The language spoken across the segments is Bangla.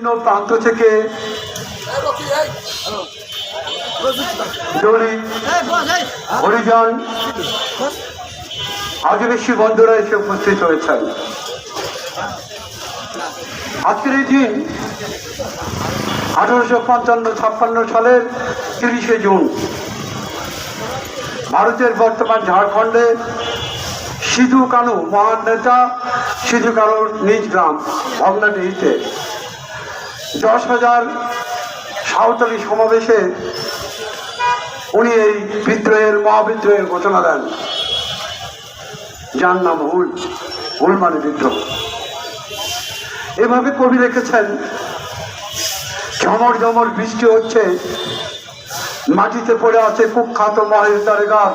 বিভিন্ন প্রান্ত থেকে হরিজন আদিবাসী বন্ধুরা এসে উপস্থিত হয়েছেন। আজকের এই দিন আঠারোশো পঞ্চান্ন, ছাপ্পান্ন সালের তিরিশে জুন ভারতের বর্তমান ঝাড়খণ্ডে সিধু কানু মহান নেতা, সিধু কানুর নিজ গ্রাম ভগ্নাডিহিতে দশ হাজার সাঁওতালি সমাবেশে উনি এই বিদ্রোহের, মহাবিদ্রোহের ঘোষণা দেন। যার নাম হুল হুল মানে বিদ্রোহ। এভাবে কবি রেখেছেন ঝমর ঝমর বৃষ্টি হচ্ছে, মাটিতে পড়ে আছে কুখ্যাত মহেশ দারেগার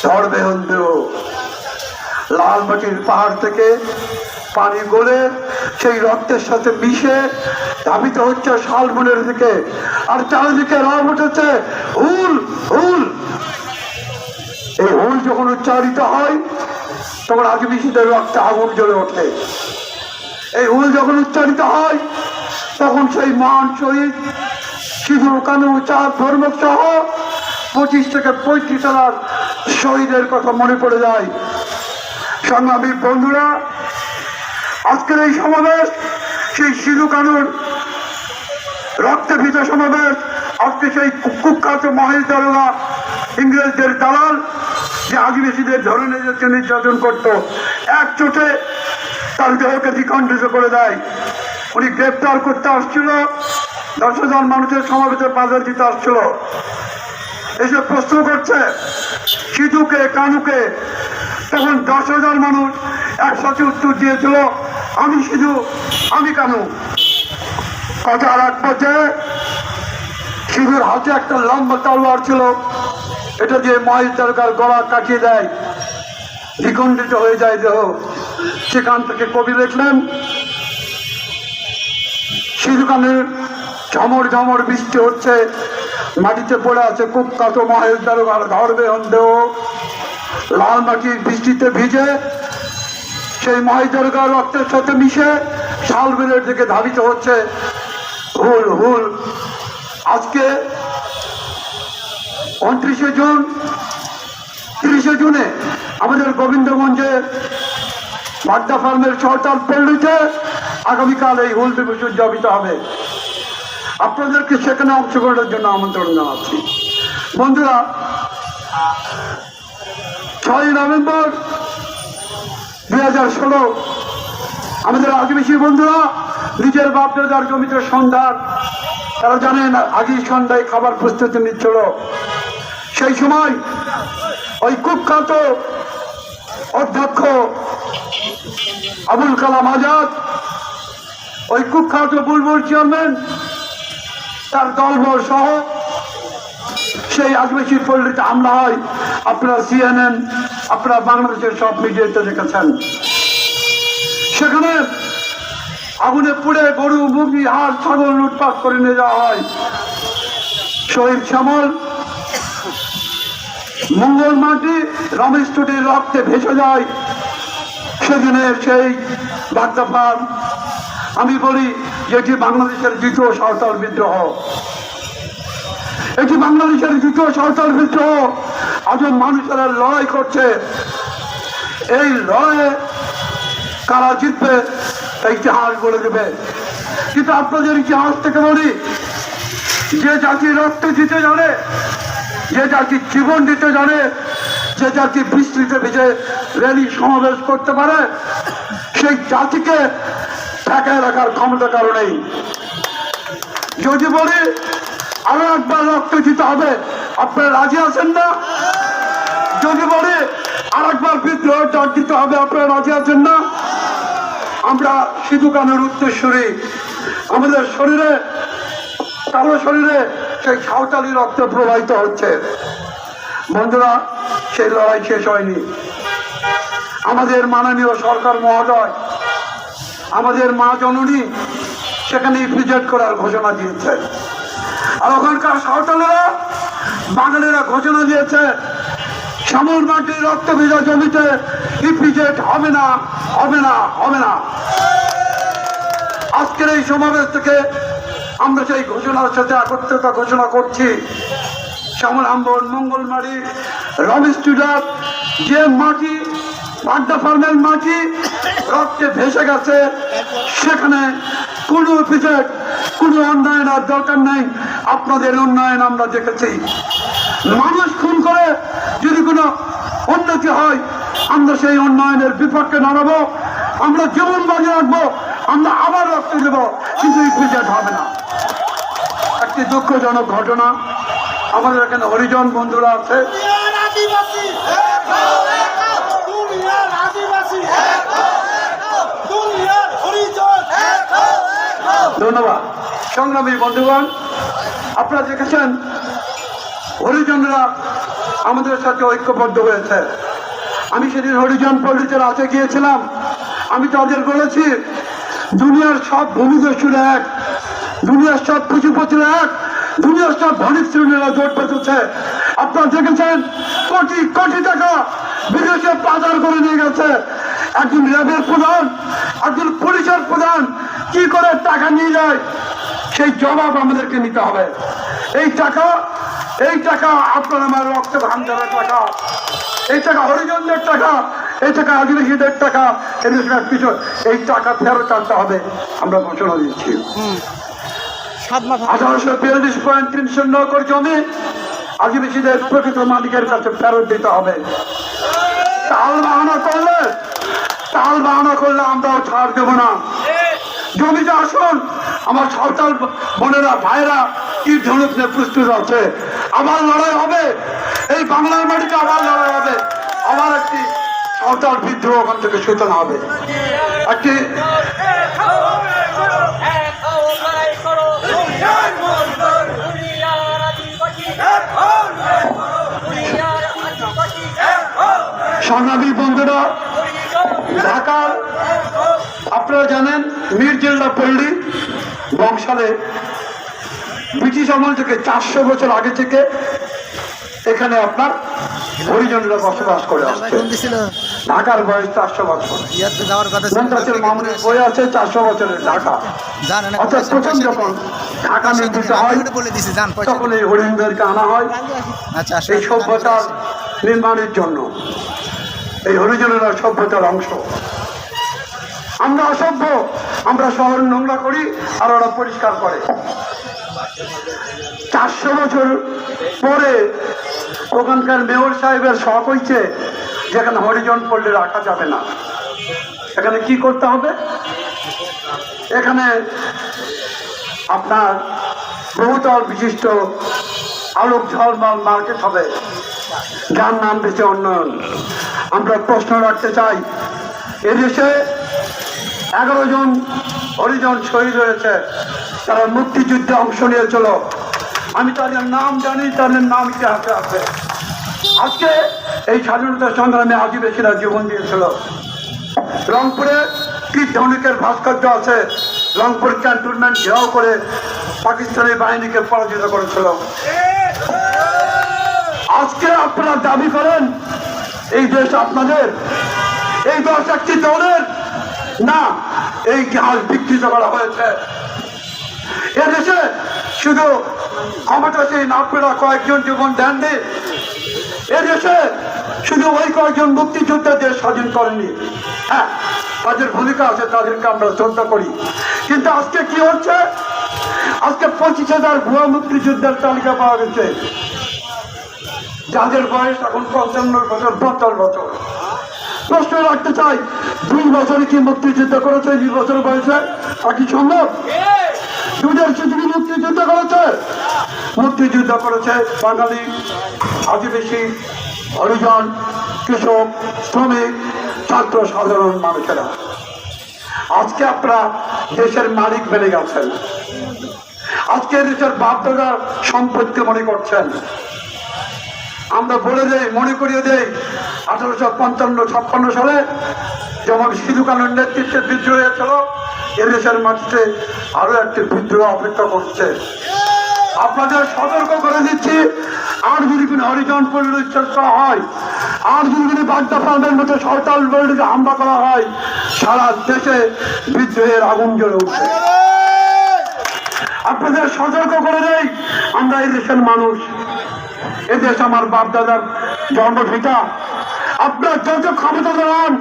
ঝড়বেহন দেহ। লাল মাটির পাহাড় থেকে পানি গলে সেই রক্তের সাথে মিশে ধাবিত হচ্ছে শালবনের দিকে। আর চারিদিকে রব উঠেছে, হুল হুল। এই হুল যখন উচ্চারিত হয়, তখন আদিবাসীদের রক্তে আগুন জ্বলে ওঠে। এই হুল যখন উচ্চারিত হয়, তখন সেই মান শহীদ সিধু কানু, চাঁদ, ধর্মক সহ পঁচিশ থেকে পঁয়ত্রিশ হাজার শহীদের কথা মনে পড়ে যায়। সংগ্রামী বন্ধুরা, আজকের এই সমাবেশ, সেই সিধু কানুর রক্তে ভিত সমাবেশ। আজকে সেই কুখ্যাত মহেশ দারোগা ইংরেজদের দালাল, যে আদিবাসীদের ধরে নিয়ে যাচ্ছে নির্যাতন করতো। এক চোটে তার দেহকে দ্বিখণ্ডিত করে দেয়। উনি গ্রেপ্তার করতে আসছিল। দশ হাজার মানুষের সমাবেশে বাজার দিতে আসছিল। এসে প্রশ্ন করছে, সিধুকে, কানুকে, তখন দশ হাজার মানুষ একসাথে উত্তর দিয়েছিল, আমি সিধু, আমি কানু। কথা এক পর্যায়ে সিধুর হাতে একটা লম্বা তলোয়ার ছিল, এটা দিয়ে মহেশ দরকার গলা কাটিয়ে দেয়। দ্বিখণ্ডিত হয়ে যায় দেহ। সেখান থেকে কবি লিখলেন সিধুকানের ঝমর ঝমর বৃষ্টি হচ্ছে, মাটিতে পড়ে আছে কুখ্যাত মহেশ দারোগার ধরবে দেহ। লাল মাটির বৃষ্টিতে ভিজে সেই মহেশ দারোগার রক্তের সাথে মিশে শাল বিলের দিকে ধাবিত হচ্ছে। হুল হুল। আজকে উনত্রিশে জুন, তিরিশে জুনে আমাদের গোবিন্দগঞ্জে বাড্ডা ফার্মের সরকার পল্লীতে আগামীকাল এই হুল দিবস উদযাপিত হবে। আপনাদেরকে সেখানে অংশগ্রহণের জন্য আমন্ত্রণ জানাচ্ছি। বন্ধুরা, ছয় নভেম্বর দুই হাজার ষোলো, আমাদের আদিবাসী বন্ধুরা নিজের বাপদাদার জমিতে সন্ধ্যার, তারা জানেন আগেই সন্ধ্যায় খাবার প্রস্তুতি নিচ্ছিল। সেই সময় ওই কুখ্যাত অধ্যক্ষ আবুল কালাম আজাদ, ওই কুখ্যাত বুলবুল চেয়ারম্যান, তার দলবল সহ সেই আদিবাসী পল্লীতে হামলা হয়। আপনারা সিএনএন, আপনারা বাংলাদেশের সব মিডিয়াতে দেখেছেন। সেখানে আগুনে পুড়ে গরু, মুরগি, হাঁস, ছাগল লুটপাট করে নিয়ে যাওয়া হয়। শহীদ শ্যামল, মঙ্গল মাটি রমেশ টুটির রক্তে ভেসে যায়। সেদিনের সেই বার্তা আমি বলি এটি বাংলাদেশের দ্বিতীয় সাঁওতাল বিদ্রোহ। এটি বাংলাদেশের দ্বিতীয় সাঁওতাল বিদ্রোহ। আজও মানুষেরা লড়াই করছে। এই লড়াইয়ে কারা জিতবে ইতিহাস দেবে। কিন্তু আপনাদের ইতিহাস থেকে বলি যে জাতি রক্ত দিতে জানে, যে জাতি জীবন দিতে জানে, যে জাতি র্যালি সমাবেশ করতে পারে, সেই জাতিকে ঠেকায় রাখার ক্ষমতা কারণেই যদি বলি, আরও একবার রক্ত দিতে হবে, আপনারা রাজি আছেন না? যদি বলি আর একবার বিদ্রোহ ডাক দিতে হবে, আপনারা রাজি আছেন না? আমরা সিধু কানের উত্তরস্বরী আমাদের শরীরে কারও শরীরে সেই সাঁওতালি রক্ত প্রবাহিত হচ্ছে। বন্ধুরা, সেই লড়াই শেষ হয়নি। আমাদের মাননীয় সরকার মহোদয়, আমাদের মা জননী সেখানে ভিজিট করার ঘোষণা দিয়েছে আর ওখানকার সাঁওতালেরা, বাঙালিরা ঘোষণা দিয়েছে শ্যামল মাটির রক্ত ভিজা জমিতে ইপিজেট হবে না হবে না হবে না। আজকের এই সমাবেশ থেকে আমরা সেই ঘোষণার সাথে একত্রতা ঘোষণা করছি। শ্যামল আম্বর মঙ্গলমারি রমেশ টুডার যে মাটি বাড্ডা ফার্মের মাটি রক্তে ভেসে গেছে, সেখানে কোনো অফিসের কোনো উন্নয়ন আর দরকার নেই। আপনাদের উন্নয়ন আমরা দেখেছি। মানুষ খুন করে কোনো উন্নতি হয়, আমরা সেই উন্নয়নের বিপক্ষে দাঁড়াবো, আমরা জীবন বাজি রাখব, আমরা আবার রক্ত দেবো, কিন্তু পিছাট হবে না। একটি দুঃখজনক ঘটনা, আমাদের এখানে হরিজন বন্ধুরা আছে। ধন্যবাদ। সংগ্রামী বন্ধুগণ, আপনারা দেখেছেন হরিজনরা আমাদের সাথে ঐক্যবদ্ধ হয়েছে। আমি সেদিন হরিজন পল্লীতে রাতে গিয়েছিলাম। আমি তাদের বলেছি, দুনিয়ার সব ভূমিদস্যুরা এক, দুনিয়ার সব পুঁজিপতিরা এক, দুনিয়ার সব ধনিক শ্রেণীরা জোট বেঁচেছে আপনারা দেখেছেন, কোটি কোটি টাকা বিদেশে পাচার করে নিয়ে গেছে। একজন র্যাবের প্রধান, একজন পুলিশের প্রধান কি করে টাকা নিয়ে যায়? সেই জবাব আমাদেরকে নিতে হবে। এই টাকা এই টাকা আপনার আমার রক্ত দেওয়ার টাকা। এই টাকা হরিজনদের টাকা এই টাকা আদিবাসীদের টাকা এদের কিছু এই টাকা ফেরত আনতে হবে। আমরা ঘোষণা দিচ্ছি। আঠারোশো বিয়াল্লিশ পয়েন্ট তিন শূন্য একর জমি আদিবাসীদের প্রকৃত মালিকের কাছে ফেরত দিতে হবে। তাল বাহানা করলে তাল বাহানা করলে আমরাও ছাড় দেবো না। জমিতে আসুন আমার সাঁওতাল বোনেরা ভাইরা কি নিয়ে প্রস্তুত আছে? আবার লড়াই হবে। এই বাংলার মাটিতে আমার লড়াই হবে। আমার একটি সাঁওতাল বিদ্রোহ ওখান থেকে সূচনা হবে। একটি সংগ্রামী বন্ধুরা, ঢাকার, আপনারা জানেন মির্জেল্লা পল্লী, বংশালে ব্রিটিশ আমল থেকে চারশো বছর আগে থেকে এখানে আপনার হরিজনরা বসবাস করে আসছে। ঢাকার বয়স চারশো বছর। মামুনের বই আছে চারশো বছরের ঢাকা। অর্থাৎ প্রথম যখন ঢাকা নির্মিত হয় তখন এই হরিণদেরকে আনা হয় আচ্ছা এই সভ্যতার নির্মাণের জন্য। এই হরিজনেরা সভ্যতার অংশ। আমরা অসভ্য আমরা শহর নোংরা করি আর ওরা পরিষ্কার করে। চারশো বছর পরে ওখানকার মেয়র সাহেবের শখ হয়েছে যেখানে হরিজন পড়লে রাখা যাবে না। এখানে কি করতে হবে? এখানে আপনার বহুতল বিশিষ্ট আলোক ঝলমাল মার্কেট হবে। যার নাম দিচ্ছে উন্নয়ন। আমরা প্রশ্ন রাখতে চাই, এদেশে এগারো জন হরিজন শহীদ হয়েছে, তারা মুক্তিযুদ্ধে অংশ নিয়েছিল। আমি তাদের নাম জানি, তাদের নাম ইতিহাসে আছে আজকে এই স্বাধীনতা সংগ্রামে আদিবাসীরা জীবন দিয়েছিল। রংপুরে কি ধনিকের ভাস্কর্য আছে। রংপুর ক্যান্টনমেন্ট ঘেরাও করে পাকিস্তানি বাহিনীকে পরাজিত করেছিল। আজকে আপনারা দাবি করেন, এই দেশ আপনাদের, এই দেশ একটি দলের? না, এই জাহাজ বিকৃত করা হয়েছে। এদেশে শুধু ক্ষমতাসীন কয়েকজন এদেশে শুধু ওই কয়েকজন স্বাধীন করেনি। হ্যাঁ তাদের ভূমিকা আছে, তাদেরকে আমরা শ্রদ্ধা করি। কিন্তু আজকে কি হচ্ছে? আজকে পঁচিশ হাজার ভুয়া মুক্তিযোদ্ধার তালিকা পাওয়া গেছে। যাদের বয়স এখন পঞ্চান্ন বছর, পঞ্চাশ বছর। প্রশ্ন রাখতে চাই, দুই বছরে কি মুক্তিযুদ্ধ করেছে? দুই বছর বয়সে? আর কি সম্ভব? দুধের শিশুকে মুক্তিযুদ্ধ করেছে মুক্তিযুদ্ধ করেছে বাঙালি আদিবাসী, হরিজন, কৃষক, শ্রমিক, ছাত্র, সাধারণ মানুষেরা। আজকে আপনারা দেশের মালিক বেড়ে গেছেন। আজকে দেশের বাপদাদার সম্পত্তি মনে করছেন। আমরা বলে দেই, মনে করিয়ে দেই, আঠারোশো পঞ্চান্ন, ছাপ্পান্ন সালে যেমন সিধু কানুর নেতৃত্বে বিদ্রোহ হয়েছিল, এদেশের মাটিতে আরও একটি বিদ্রোহ অপেক্ষা করছে। আপনাদের সতর্ক করে দিচ্ছি। আর যদি কোনো হরিজন চেষ্টা হয়, আর যদি কোনো বাগদা ফার্মের মতো সরকার পল্লীকে হামলা করা হয়, সারা দেশে বিদ্রোহের আগুন জ্বলে উঠবে আপনাদের সতর্ক করে দেই, আমরা এই দেশের মানুষ। এদেশ আমার বাপ দাদার জন্মভিটা। আপনার যত ক্ষমতা দেখান,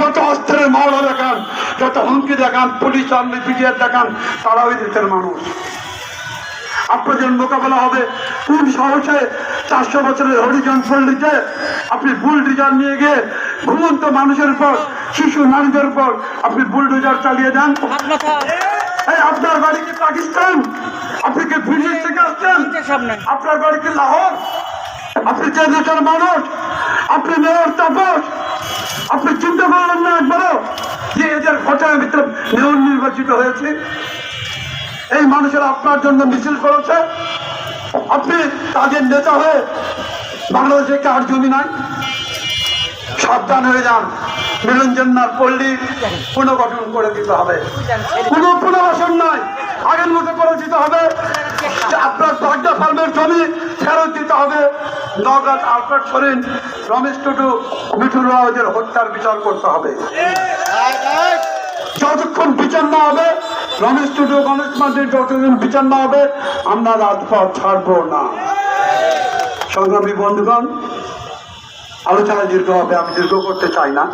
যত অস্ত্রের মহড়া দেখান, যত হুমকি দেখান, পুলিশ আর্মি পিটিআর দেখান তারা ওই দেশের মানুষ। আপনাদের মোকাবেলা হবে। কোন সাহসে চারশো বছরের হরিজন পল্লীতে আপনি বুলডোজার নিয়ে গিয়ে ঘুমন্ত মানুষের উপর, শিশু নারীদের উপর আপনি বুলডোজার চালিয়ে দেন আপনার বাড়ি কি পাকিস্তান? আপনি কি ব্রিটিশ থেকে আসছেন? আপনার বাড়ি কি লাহোর? আপনি যে দেশের মানুষ, আপনি মেয়র তাপস, আপনি চিন্তা করলেন না একবারও যে এদের ভোটের ভিতরে মেয়র নির্বাচিত হয়েছে? এই মানুষেরা আপনার জন্য মিছিল করেছে। আপনি তাদের নেতা হয়ে বাংলাদেশে কার জমি নাই? সাবধান হয়ে যান। নিরঞ্জনার পল্লী পুনর্গঠন করে দিতে হবে। কোনো পুনর্বাসন নয় আগের মতো করে দিতে হবে আপনার বাগদা ফার্মের জমি ফেরত দিতে হবে। নগদ আলফ্রেড সরেন রমেশ টুটু মিঠুর রাওয়াজের হত্যার বিচার করতে হবে। যতক্ষণ বিচার না হবে রমেশ টুটু গণেশ মান্ডির যতদিন বিচার না হবে। আমরা রাজপথ ছাড়বো না। সংগ্রামী বন্ধুগণ, আলোচনা দীর্ঘ হবে, আমি দীর্ঘ করতে চাই না।